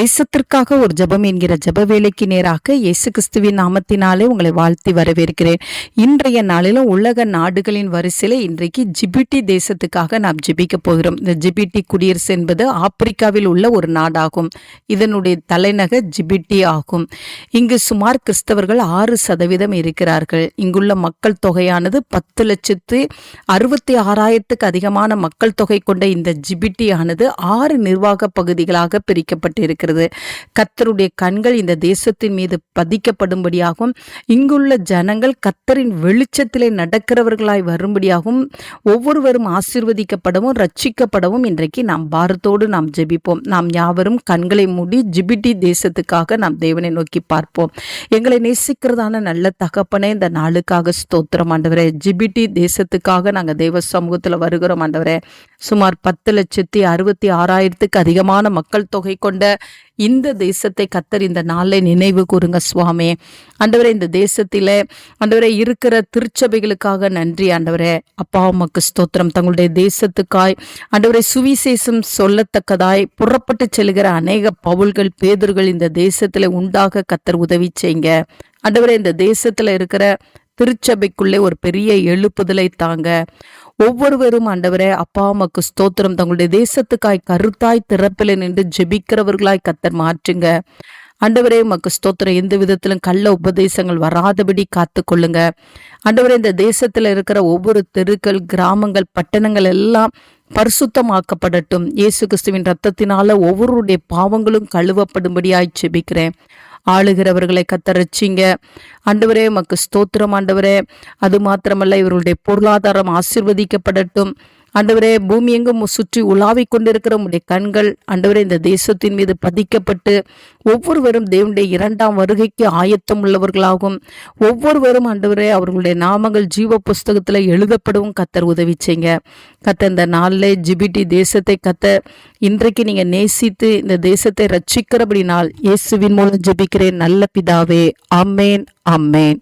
தேசத்திற்காக ஒரு ஜெபம் என்கிற ஜப வேலைக்கு நேராக இயேசு கிறிஸ்துவின் நாமத்தினாலே உங்களை வாழ்த்தி வரவேற்கிறேன். இன்றைய நாளிலும் உலக நாடுகளின் வரிசையில் இன்றைக்கு ஜிபிட்டி தேசத்துக்காக நாம் ஜிபிக்க போகிறோம். இந்த ஜிபிட்டி குடியரசு என்பது ஆப்பிரிக்காவில் உள்ள ஒரு நாடாகும். இதனுடைய தலைநகர் ஜிபிட்டி ஆகும். இங்கு சுமார் கிறிஸ்தவர்கள் ஆறு சதவீதம் இருக்கிறார்கள். இங்குள்ள மக்கள் தொகையானது பத்து லட்சத்து அறுபத்தி ஆறாயிரத்துக்கு அதிகமான மக்கள் தொகை கொண்ட இந்த ஜிபிட்டியானது ஆறு நிர்வாக பகுதிகளாக இருக்கிறது. கத்தருடைய கண்கள் இந்த தேசத்தின் மீது பதிக்கப்படும்படியாகவும் இங்குள்ள ஜனங்கள் கத்தரின் வெளிச்சத்திலே நடக்கிறவர்களாய் வரும்படியாகவும் ஒவ்வொருவரும் ஆசீர்வதிக்கப்படவும் ரட்சிக்கப்படவும் இன்றைக்கு நாம் பாரத்தோடு நாம் ஜெபிப்போம். நாம் யாவரும் கண்களை மூடி ஜிபிட்டி தேசத்துக்காக நாம் தேவனை நோக்கி பார்ப்போம். எங்களை நேசிக்கிறதான நல்ல தகப்பனே இந்த நாளுக்காக ஸ்தோத்திரம் ஆண்டவரே. ஜிபிட்டி தேசத்துக்காக நாங்கள் தேவ சமூகத்தில் வருகிறோம் ஆண்டவரே. சுமார் பத்து லட்சத்தி அறுபத்தி ஆறாயிரத்துக்கு அதிகமான மக்கள் தொகை கொண்ட இந்த தேசத்தை கத்தர் இந்த நாளை நினைவு கூறுங்க சுவாமி. ஆண்டவரே இந்த தேசத்தில் ஆண்டவரே இருக்கிற திருச்சபைகளுக்காக நன்றி ஆண்டவரே. அப்பா உமக்கு ஸ்தோத்திரம். தங்களுடைய தேசத்துக்காய் ஆண்டவரை சுவிசேஷம் சொல்லத்தக்கதாய் புறப்பட்டு செல்கிற அநேக பவுல்கள் பேதர்கள் இந்த தேசத்தில் உண்டாக கத்தர் உதவி செய்யுங்க. ஆண்டவரே இந்த தேசத்தில் இருக்கிற திருச்சபைக்குள்ளே ஒரு பெரிய எழுப்புதலை தாங்க. ஒவ்வொருவரும் ஆண்டவரே அப்பா அம்மாக்கு ஸ்தோத்திரம். தங்களுடைய தேசத்துக்காய் கருத்தாய் திறப்பில் நின்று ஜெபிக்கிறவர்களாய் கத்தர் மாற்றுங்க. ஆண்டவரே உமக்கு ஸ்தோத்திரம். எந்த விதத்திலும் கள்ள உபதேசங்கள் வராதபடி காத்து கொள்ளுங்க ஆண்டவரே இந்த தேசத்துல இருக்கிற ஒவ்வொரு தெருக்கள் கிராமங்கள் பட்டணங்கள் எல்லாம் பரிசுத்தமாக்கப்படட்டும். இயேசு கிறிஸ்துவின் ரத்தத்தினால ஒவ்வொருடைய பாவங்களும் கழுவப்படும்படியாய் ஜெபிக்கிறேன். ஆளுகிறவர்களை கத்தரிச்சிங்க. ஆண்டவரே மக்கு ஸ்தோத்திரம் ஆண்டவரே. அது மாத்திரமல்ல இவர்களுடைய பொருளாதாரம் ஆசிர்வதிக்கப்படட்டும். ஆண்டவரே பூமி எங்கும் சுற்றி உலாவிக் கொண்டிருக்கிற உடைய கண்கள் ஆண்டவரே இந்த தேசத்தின் மீது பதிக்கப்பட்டு ஒவ்வொருவரும் தேவனுடைய இரண்டாம் வருகைக்கு ஆயத்தம் உள்ளவர்களாகும். ஒவ்வொருவரும் ஆண்டவரே அவர்களுடைய நாமங்கள் ஜீவ புஸ்தகத்தில் எழுதப்படவும் கத்தர் உதவி செய்ங்க. கத்த இந்த நாளில் ஜிபிட்டி தேசத்தை கத்த இன்றைக்கு நீங்கள் நேசித்து இந்த தேசத்தை ரட்சிக்கிறபடினால் இயேசுவின் மூலம் ஜெபிக்கிறேன். நல்ல பிதாவே அம்மேன் அம்மேன்